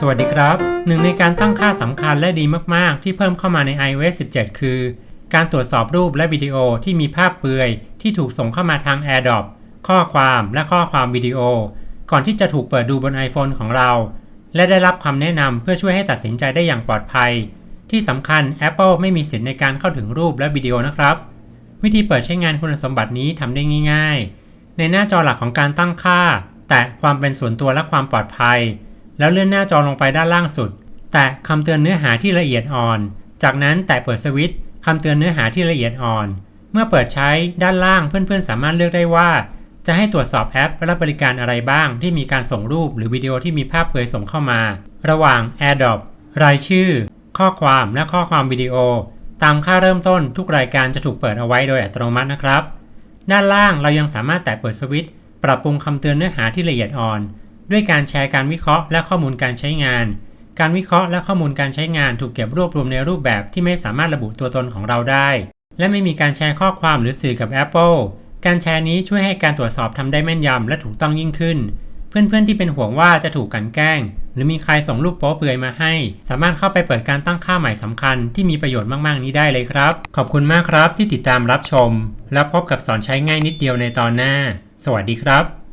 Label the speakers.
Speaker 1: สวัสดีครับ หนึ่งในการตั้งค่าสำคัญและดีมาก ๆ ที่เพิ่มเข้ามาใน iOS 17 คือ การตรวจสอบรูปและวิดีโอที่มีภาพเปลือย ที่ถูกส่งเข้ามาทาง AirDrop ข้อความและข้อความวิดีโอ ก่อนที่จะถูกเปิดดูบน iPhone ของเรา และได้รับคำแนะนำเพื่อช่วยให้ตัดสินใจได้อย่างปลอดภัย ที่สำคัญ Apple ไม่มีสิทธิ์ในการเข้าถึงรูปและวิดีโอนะครับ วิธีเปิดใช้งานคุณสมบัตินี้ทำได้ง่าย ๆ ในหน้าจอหลักของการตั้งค่า แตะความเป็นส่วนตัวและความปลอดภัย แล้วเลื่อนหน้าจอลงไปด้านล่างสุด แตะคำเตือนเนื้อหาที่ละเอียดอ่อน จากนั้นแตะเปิดสวิตช์คำเตือนเนื้อหาที่ละเอียดอ่อน เมื่อเปิดใช้ด้านล่างเพื่อนๆ สามารถเลือกได้ว่า จะให้ตรวจสอบแอปและบริการอะไรบ้าง ที่มีการส่งรูปหรือวิดีโอที่มีภาพเปลือยส่งเข้ามา ระหว่าง AirDrop รายชื่อ ข้อความและข้อความวิดีโอ ตามค่าเริ่มต้นทุกรายการจะถูกเปิดเอาไว้โดยอัตโนมัตินะครับ ด้านล่างเรายังสามารถแตะเปิดสวิตช์ปรับปรุงคำเตือนเนื้อหาที่ละเอียดอ่อน ด้วยการแชร์การวิเคราะห์และข้อมูลการใช้งาน การวิเคราะห์และข้อมูลการใช้งานถูกเก็บรวบรวมในรูปแบบที่ไม่สามารถระบุตัวตนของเราได้ และไม่มีการแชร์ข้อความหรือสื่อกับ Apple การแชร์นี้ช่วยให้การตรวจสอบทำได้แม่นยำและถูกต้องยิ่งขึ้น เพื่อนๆที่เป็นห่วงว่าจะถูกกันแกล้ง หรือมีใครส่งรูปโป๊เปลือยมาให้ สามารถเข้าไปเปิดการตั้งค่าใหม่สำคัญที่มีประโยชน์มากๆนี้ได้เลยครับ ขอบคุณมากครับที่ติดตามรับชม และพบกับสอนใช้ง่ายนิดเดียวในตอนหน้า สวัสดีครับ